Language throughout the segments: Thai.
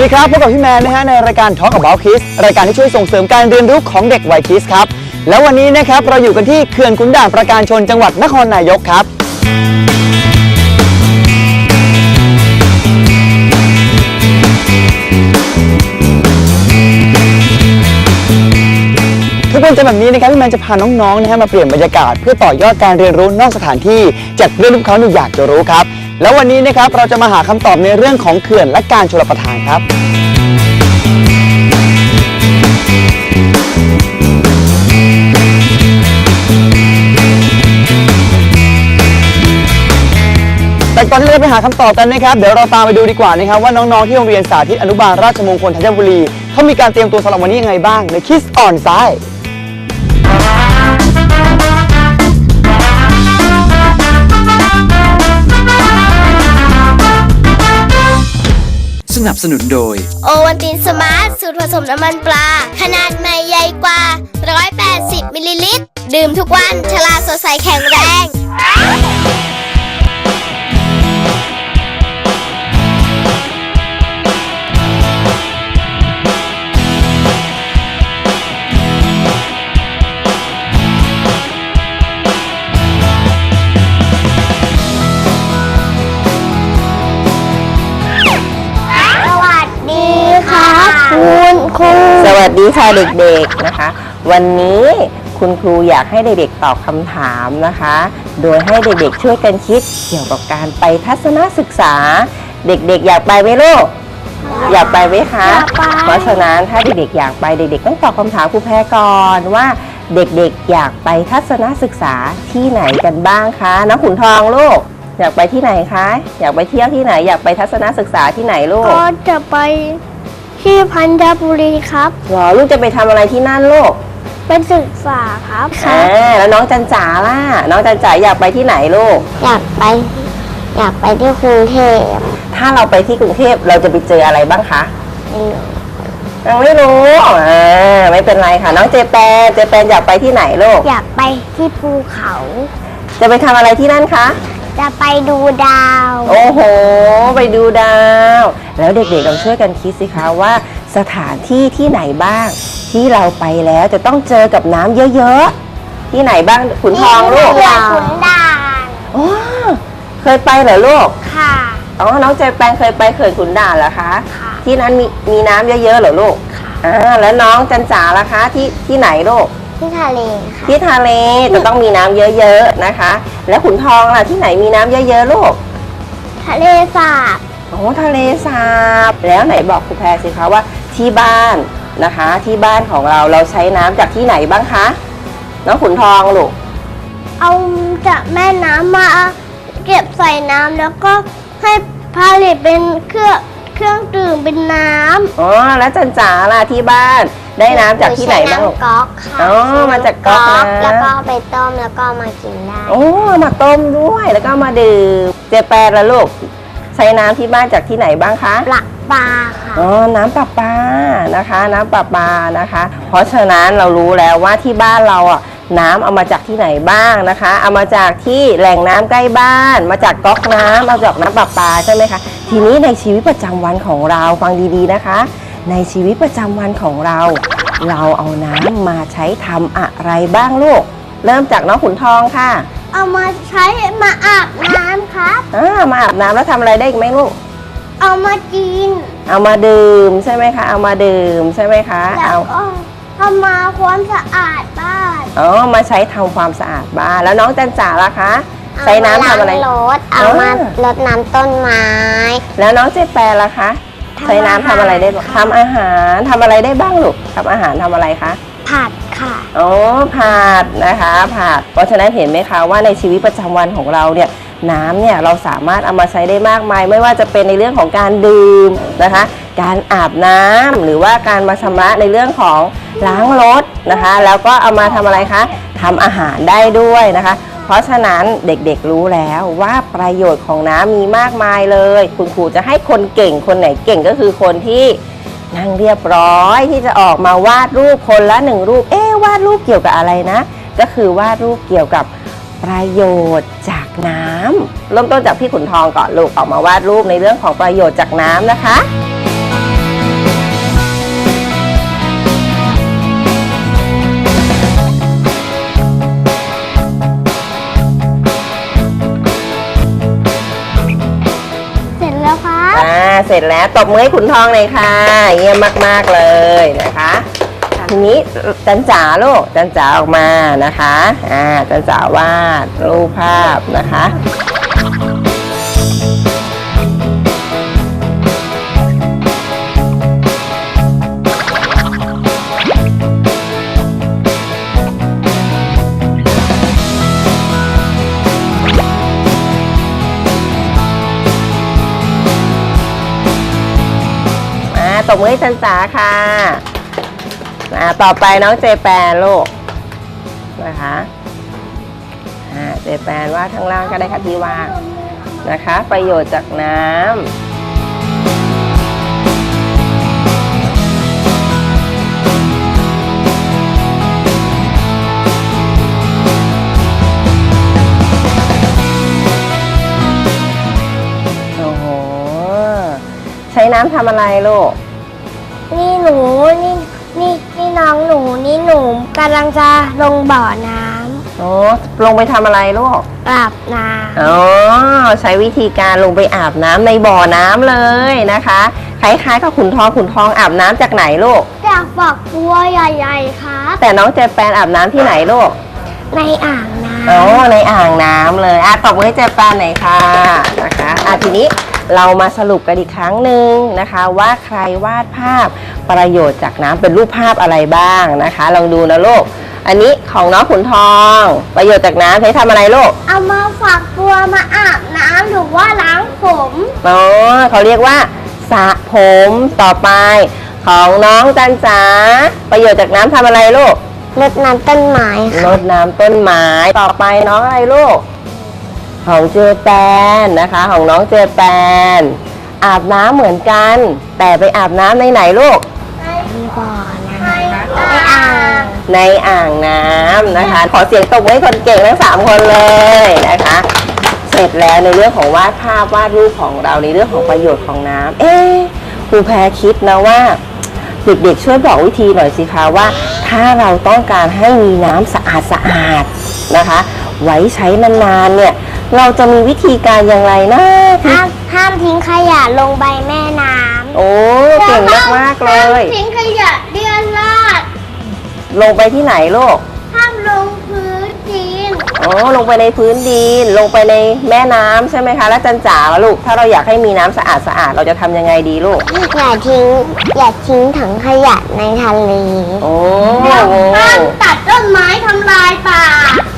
สวัสดีครับ พบกับพี่แมนนะฮะในรายการ Talk About Kids รายการที่ช่วยส่งเสริมการเรียนรู้ของเด็กวัยคิสครับ แล้ววันนี้นะครับเราอยู่กันที่เขื่อนขุนด่านประการชนจังหวัดนครนายกครับ ทุกวันจะแบบนี้นะครับพี่แมนจะพาน้องๆนะฮะมาเปลี่ยนบรรยากาศเพื่อต่อยอดการเรียนรู้นอกสถานที่จากเรื่องที่เขาที่อยากจะรู้ครับ แล้ววันนี้นะครับเราจะมาหาคำตอบในเรื่องของเขื่อนและการชลประทานครับ แต่ก่อนที่เราจะไปหาคำตอบกันนะครับ เดี๋ยวเราตามไปดูดีกว่านะครับว่าน้องๆที่โรงเรียนสาธิตอนุบาลราชมงคลธัญบุรีเขามีการเตรียมตัวสำหรับวันนี้ยังไงบ้างในคิสออนไซด์ นับสนุนโดย โอวันตินสมาร์ท สูตรผสมน้ำมันปลา ขนาดใหม่ใหญ่กว่า 180 มิลลิลิตร ดื่มทุกวัน ฉลาดสดใสแข็งแรง สวัสดีค่ะเด็กๆนะคะ วันนี้คุณครูอยากให้เด็กๆตอบคำถามนะคะ โดยให้เด็กๆช่วยกันคิดเกี่ยวกับการไปทัศนศึกษา เด็กๆ อยากไปไหมลูกอยากไปไหมคะอยากไปเพราะฉะนั้นถ้าเด็กๆอยากไปเด็กๆต้องตอบคำถามครูแพรก่อนว่าเด็กๆ อยากไปทัศนศึกษาที่ไหนกันบ้างคะน้องขุนทองลูกอยากไปที่ไหนคะ อยากไปเที่ยวที่ไหน อยากไปทัศนศึกษาที่ไหนลูกก็จะไป ที่พันธบุรีครับ หรอลูกจะไปทำอะไรที่นั่นลูกเป็นศึกษาครับอ่าแล้วน้องจันจ๋าล่ะ น้องจันจ๋าอยากไปที่ไหนลูก อยากไป อยากไปที่กรุงเทพถ้าเราไปที่กรุงเทพเราจะไปเจออะไรบ้างคะยังไม่รู้อ่าไม่เป็นไรค่ะ น้องเจแปนเจแปนอยากไปที่ไหนลูก อยากไปที่ภูเขา จะไปทำอะไรที่นั่นคะ จะไปดูดาว โอ้โห ไปดูดาว แล้วเด็กๆลองช่วยกันคิดสิคะว่า สถานที่ที่ไหนบ้าง ที่เราไปแล้วจะต้องเจอกับน้ำเยอะๆ ที่ไหนบ้างขุนทองลูกเขื่อนขุนด่านอ๋อเคยไปเหรอลูกค่ะ อ๋อน้องเจแปนเคยไปเขื่อนขุนด่านเหรอคะค่ะ ที่นั้นมีมีน้ำเยอะๆเหรอลูกอ่าแล้วน้องจันจ๋าล่ะคะที่ที่ไหนลูก ที่ทะเลค่ะที่ทะเลจะต้องมีน้ำเยอะๆนะคะ แล้วขุนทองล่ะที่ไหนมีน้ำเยอะๆลูกทะเลสาบโอ้ทะเลสาบ แล้วไหนบอกครูแพรสิคะว่าที่บ้านนะคะ ที่บ้านของเราเราใช้น้ำจากที่ไหนบ้างคะน้องขุนทองลูกเอาจากแม่น้ำมาเก็บใส่น้ำแล้วก็ให้ผลิตเป็นเครื่องเครื่องดื่มเป็นน้อ๋อแล้วจันจ๋าล่ะที่บ้านำ ได้น้ำจากที่ไหนบ้างลูกใช้น้ำก๊อกค่ะอ๋อมาจากก๊อกนะ แล้วก็เอาไปต้มแล้วก็เอามากินได้โอ้มาต้มด้วยแล้วก็มาดื่มเจแปนละลูก ใช้น้ำที่บ้านจากที่ไหนบ้างคะ ปลาปลาค่ะ อ๋อ น้ำประปา นะคะ น้ำประปา นะคะ เพราะฉะนั้นเรารู้แล้วว่าที่บ้านเราอะ น้ำเอามาจากที่ไหนบ้างนะคะ เอามาจากที่แหล่งน้ำใกล้บ้าน มาจากก๊อกน้ำมาจากน้ำประปาใช่ไหมคะ ทีนี้ในชีวิตประจำวันของเราฟังดีๆนะคะ ในชีวิตประจำวันของเรา เราเอาน้ำมาใช้ทำอะไรบ้างลูก เริ่มจากน้องขุนทองค่ะเอามาใช้มาอาบน้ำครับ อ่ามาอาบน้ำแล้วทำอะไรได้อีกไหมลูก เอามากิน เอามาดื่มใช่ไหมคะ เอามาดื่มใช่ไหมคะแล้วเอาก็ทำมาความสะอาดบ้านอ๋อมาใช้ทำความสะอาดบ้านแล้วน้องจันจ๋าล่ะคะใช้น้ำทำอะไรเามาล้างรถเอามารดน้ำต้นไม้ แล้วน้องเจแปนล่ะคะทำ ใช้น้ำทำอะไรได้บ้างอาหารทำอาหารทำอะไรได้บ้างลูกทำอาหารทำอะไรคะผัดค่ะอ๋อผัดนะคะผัดเพราะฉะนั้นเห็นไหมคะว่าในชีวิตประจำวันของเราเนี่ยน้ำเนี่ยเราสามารถเอามาใช้ได้มากมาย ไม่ว่าจะเป็นในเรื่องของการดื่มนะคะ การอาบน้ำหรือว่าการมาชำระในเรื่องของล้างรถนะคะ แล้วก็เอามาทำอะไรคะทำอาหารได้ด้วยนะคะเพ ราะฉะนั้นเด็กๆรู้แล้วว่าประโยชน์ของน้ำมีมากมายเลย คุณครูจะให้คนเก่งคนไหนเก่งก็คือคนที่นั่งเรียบร้อยที่จะออกมาวาดรูปคนละหนึ่งรูป เอ๊วาดรูปเกี่ยวกับอะไรนะ ก็คือวาดรูปเกี่ยวกับประโยชน์จากน้ำเริ่มต้นจากพี่ขุนทองก่อนลูกออกมาวาดรูปในเรื่องของประโยชน์จากน้ำนะคะ เสร็จแล้วตบมือให้ขุนทองเลยค่ะ เยี่ยมมากๆเลยนะคะทีนี้จันจ๋าลูกจันจ๋าออกมานะคะอ่าจันจ๋าวาดรูปภาพนะคะ ตบมือให้จันจ๋าค่ะอ่าต่อไปน้องเจแปนลูกนะคะอ่าเจแปนว่าดข้างล่างก็ได้ค่ะที่ว่างนะคะ ประโยชน์จากน้ำโอ้โหใช้น้ำทำอะไรลูก นี่หนูนี่นี่นี่น้องหนูนี่หนูกำลังจะลงบ่อน้โอ้ลงไปทำอะไรลูกำอาบน้อ๋อ ใช้วิธีการลงไปอาบน้ำในบ่อน้ำเลยนะคะ คล้ายๆกับขุนทองขุนทองอาบน้ำจากไหนลูกำจากฝักบัวใหญ่ๆครับ แต่น้องเจแปนอาบน้ำที่ไหนลูก ในอ่างน้อ๋อ ในอ่างน้ำเลย อะตบมือให้เจแปนหน่อยค่ะนะคะ อะทีนี้ เรามาสรุปกันอีกครั้งหนึ่งนะคะว่าใครวาดภาพประโยชน์จากน้ำเป็นรูปภาพอะไรบ้างนะคะลองดูนะลูกอันนี้ของน้องขุนทอง ประโยชน์จากน้ำใช้ทำอะไรลูกำเอามาฝักบัวมาอาบน้ำหรือว่าล้างผมอ๋อเขาเรียกว่าสระผมต่อไป ของน้องจันจ๋าประโยชน์จากน้ำทำอะไรลูกรดน้ำต้นไม้รดน้ำต้นไม้ต่อไปน้องอะไรลูก ของเจแปนนะคะ ของน้องเจแปนอาบน้ำเหมือนกัน แต่ไปอาบน้ำในไหนลูกในบ่อน้ำในอ่างในอ่างน้ำนะคะ ขอเสียงตบมือให้คนเก่งทั้งสามคนเลยนะคะ เสร็จแล้วในเรื่องของวาดภาพวาดรูปของเราในเรื่องของประโยชน์ของน้ำเอ๊ะครูแพรคิดนะว่าเด็กๆช่วยบอกวิธีหน่อยสิคะว่า ถ้าเราต้องการให้มีน้ำสะอาดสะอาดๆนะคะ ไว้ใช้นานๆเนี่ย เราจะมีวิธีการอย่างไรนะที่ห้ามห้ามทิ้งขยะลงใบแม่น้ำโอ้เก่งมากๆเลยห้ามทิ้งขยะเรียราด ลงไปที่ไหนลูก อ๋อลงไปในพื้นดินลงไปในแม่น้ำใช่ไหมคะ แล้วจันจ๋าล่ะลูก ถ้าเราอยากให้มีน้ำสะอาดสะอาดๆเราจะทำยังไงดีลูก อย่าทิ้งอย่าทิ้งถังขยะในทะเลโอ้ห้ามตัดต้นไม้ทำลายป่า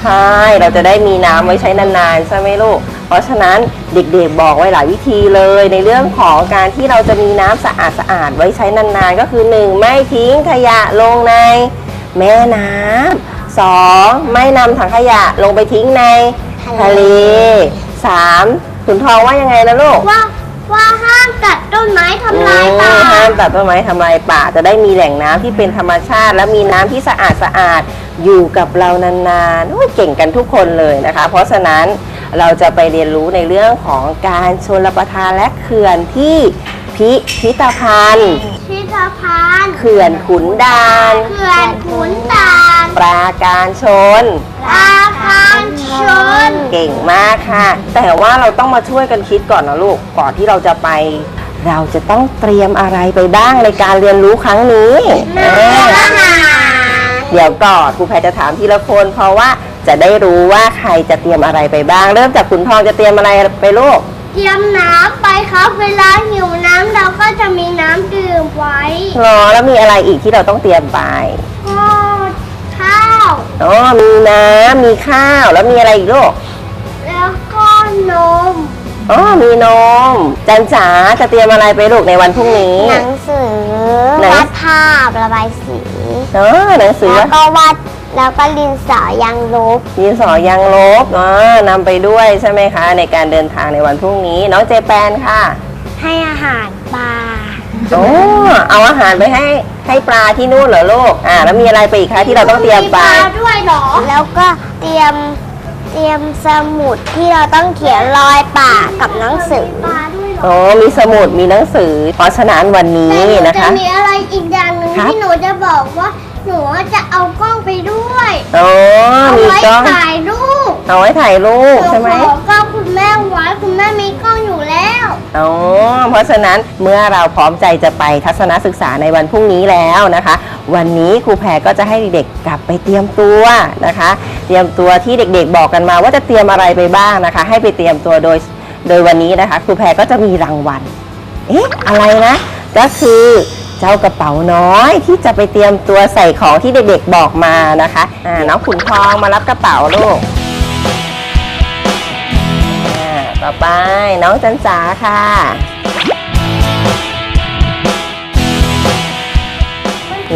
ใช่ เราจะได้มีน้ำไว้ใช้นานๆ ใช่ไหมลูก เพราะฉะนั้นเด็กๆบอกไว้หลายวิธีเลย ในเรื่องของการที่เราจะมีน้ำสะอาดสะอาดๆไว้ใช้นานๆ ก็คือหนึ่งไม่ทิ้งขยะลงในแม่น้ำ สองไม่นำถังขยะลงไปทิ้งในทะเลสามขุนทองว่ายังไงนะลูกว่าว่าห้ามตัดต้นไม้ทำลายป่าโอ้ห้ามตัดต้นไม้ทำลายป่า จะได้มีแหล่งน้ำที่เป็นธรรมชาติ และมีน้ำที่สะอาดสะอาดอยู่กับเรานานๆโอ้ยเก่งกันทุกคนเลยนะคะ เพราะฉะนั้นเราจะไปเรียนรู้ในเรื่องของการชนรับประทานและเขื่อนที่พิพิธภัณฑ์ พิธภัณฑ์เขื่อนขุนด่าน เขื่อนขุนด่านปราการชน อาคารชน เก่งมากค่ะ แต่ว่าเราต้องมาช่วยกันคิดก่อนนะลูก ก่อนที่เราจะไป เราจะต้องเตรียมอะไรไปบ้างในการเรียนรู้ครั้งนี้เอออาหารเดี๋ยวก่อนครูแพรจะถามทีละคนเพราะว่าจะได้รู้ว่าใครจะเตรียมอะไรไปบ้าง เริ่มจากขุนทองจะเตรียมอะไรไปลูก เตรียมน้ำไปครับ เวลาหิวน้ำเราก็จะมีน้ำดื่มไว้รอแล้วมีอะไรอีกที่เราต้องเตรียมไปก็ข้าว อ๋อมีน้ำมีข้าวแล้วมีอะไรอีกลูกแล้วก็นม อ๋อมีนมจันจ๋าจะเตรียมอะไรไปลูกในวันพรุ่งนี้ หนังสือหนังวาดภาพระบายสี เออหนังสือแล้วก็วาด แล้วก็ดินสอยังลบดินสอยางลบอ๋อนำไปด้วยใช่ไหมคะ ในการเดินทางในวันพรุ่งนี้ น้องเจแปนค่ะ ให้อาหารปลาโอ้เอาอาหารไปให้ให้ปลาที่นู่นเหรอลูกอ่าแล้วมีอะไรไปอีกคะที่เราต้องเตรียมไปปลาด้วยเหรอ แล้วก็เตรียมเตรียมสมุดที่เราต้องเขียนรอยป่ากับหนังสือ ปลาด้วยเหรออ๋อมีสมุดมีหนังสือเพราะฉะนั้นวันนี้นะคะจะมีอะไรอีกอย่างหนึ่งครับ ที่หนูจะบอกว่า หนูจะเอากล้องไปด้วยอ๋อเอามีไว้กล้อง ถ่ายรูปเอาไว้ถ่ายรูปหนูใช่ไหมขอกล้องคุณแม่ไว้คุณแม่มีกล้องอยู่แล้วอ๋อเพราะฉะนั้นเมื่อเราพร้อมใจจะไปทัศนศึกษาในวันพรุ่งนี้แล้วนะคะ วันนี้ครูแพรก็จะให้เด็กๆกลับไปเตรียมตัวนะคะ เตรียมตัวที่เด็กๆบอกกันมาว่าจะเตรียมอะไรไปบ้างนะคะ ให้ไปเตรียมตัวโดยโดยวันนี้นะคะครูแพรก็จะมีรางวัล เอ๊ะอะไรนะ ก็คือ เจ้ากระเป๋าน้อย ที่จะไปเตรียมตัวใส่ของที่เด็กๆบอกมานะคะอ่าน้องขุนทองมารับกระเป๋าลูกอ่าต่อไปน้องจันจ๋าค่ะ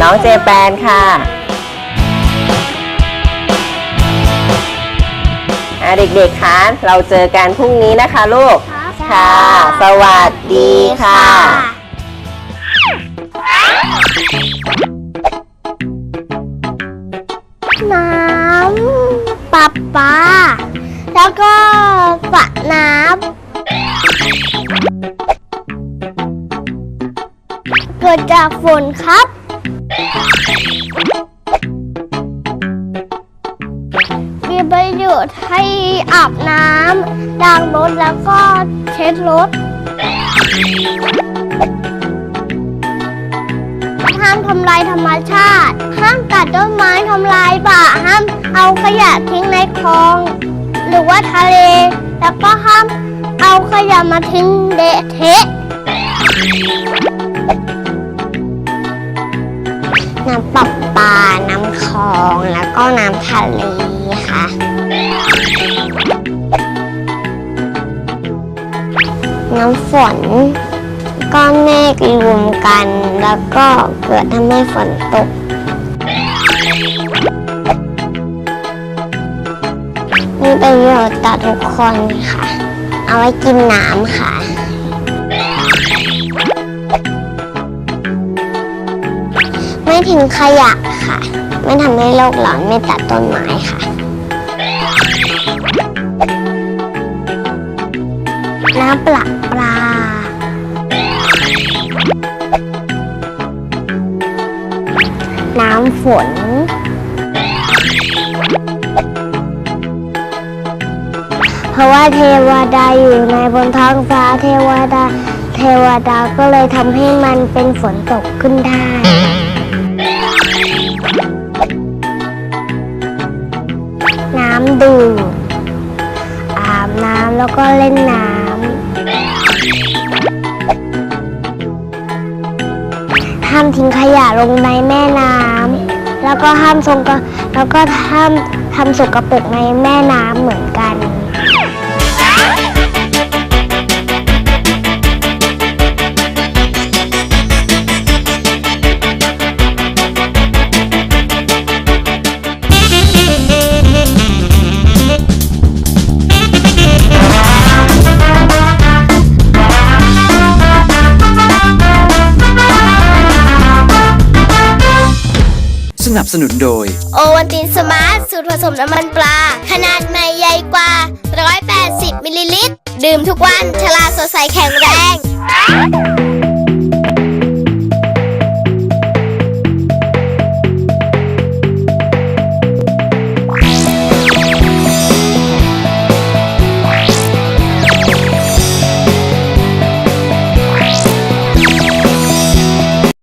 น้องเจแปนค่ะอ่าเด็กๆคะเราเจอกันพรุ่งนี้นะคะลูกค่ะ สวัสดีค่ะ น้ำปลาปลาแล้วก็สระน้ำเกิดจากฝนครับ มีประโยชน์ให้อาบน้ำล้างรถแล้วก็เช็ดรถ ห้ามทำลายธรรมชาติ ห้ามตัดต้นไม้ทำลายป่า ห้ามเอาขยะทิ้งในคลอง หรือว่าทะเล แล้วก็ห้ามเอาขยะมาทิ้งเดะเทะน้ำปลาปลา น้ำคลอง แล้วก็น้ำทะเลค่ะ น้ำฝน ก้อนเมฆรวมกัน แล้วก็เกิดทำให้ฝนตก มีประโยชน์ต่อทุกคนค่ะ เอาไว้กินน้ำค่ะ ไม่ทิ้งขยะค่ะ ไม่ทำให้โลกร้อนไม่ตัดต้นไม้ค่ะน้ำปลา น้ำฝน เพราะว่าเทวดาอยู่ในบนท้องฟ้าเทวดา เทวดาก็เลยทำให้มันเป็นฝนตกขึ้นได้น้ำดื่มอาบน้ำแล้วก็เล่นน้ำ ห้ามทิ้งขยะลงในแม่น้ำแล้วก็ห้ามทรงกระแล้วก็ห้ามทำสกปรกในแม่น้ำเหมือนกัน สนับสนุนโดย โอวันตินสมาร์ท สูตรผสมน้ำมันปลา ขนาดใหม่ใหญ่กว่า 180 มิลลิลิตร ดื่มทุกวันชลาสดใสแข็งแรง